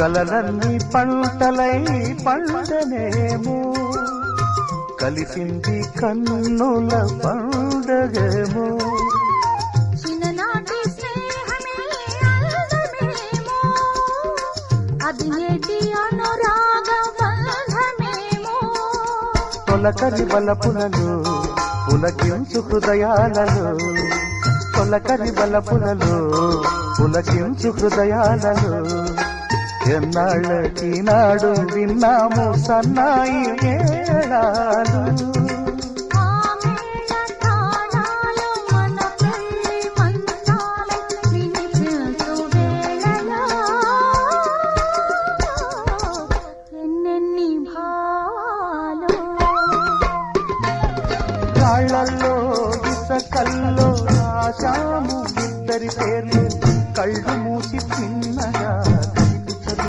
కలలన్నీ పంటలై పండనేమో కలిసింది కన్నుల పండగేమో. చిన్ననాటి స్నేహమే అందమేమో అది నేటి అనురాగ బంధమేమో తొలకరి ఎన్నాళ్ళకినాడు విన్నాము సన్నాయి ఏడాలు. కాళ్ళల్లో కల్లో రాశాము ఇద్దరి పేర్లు. కళ్ళు మూసి చిన్నగా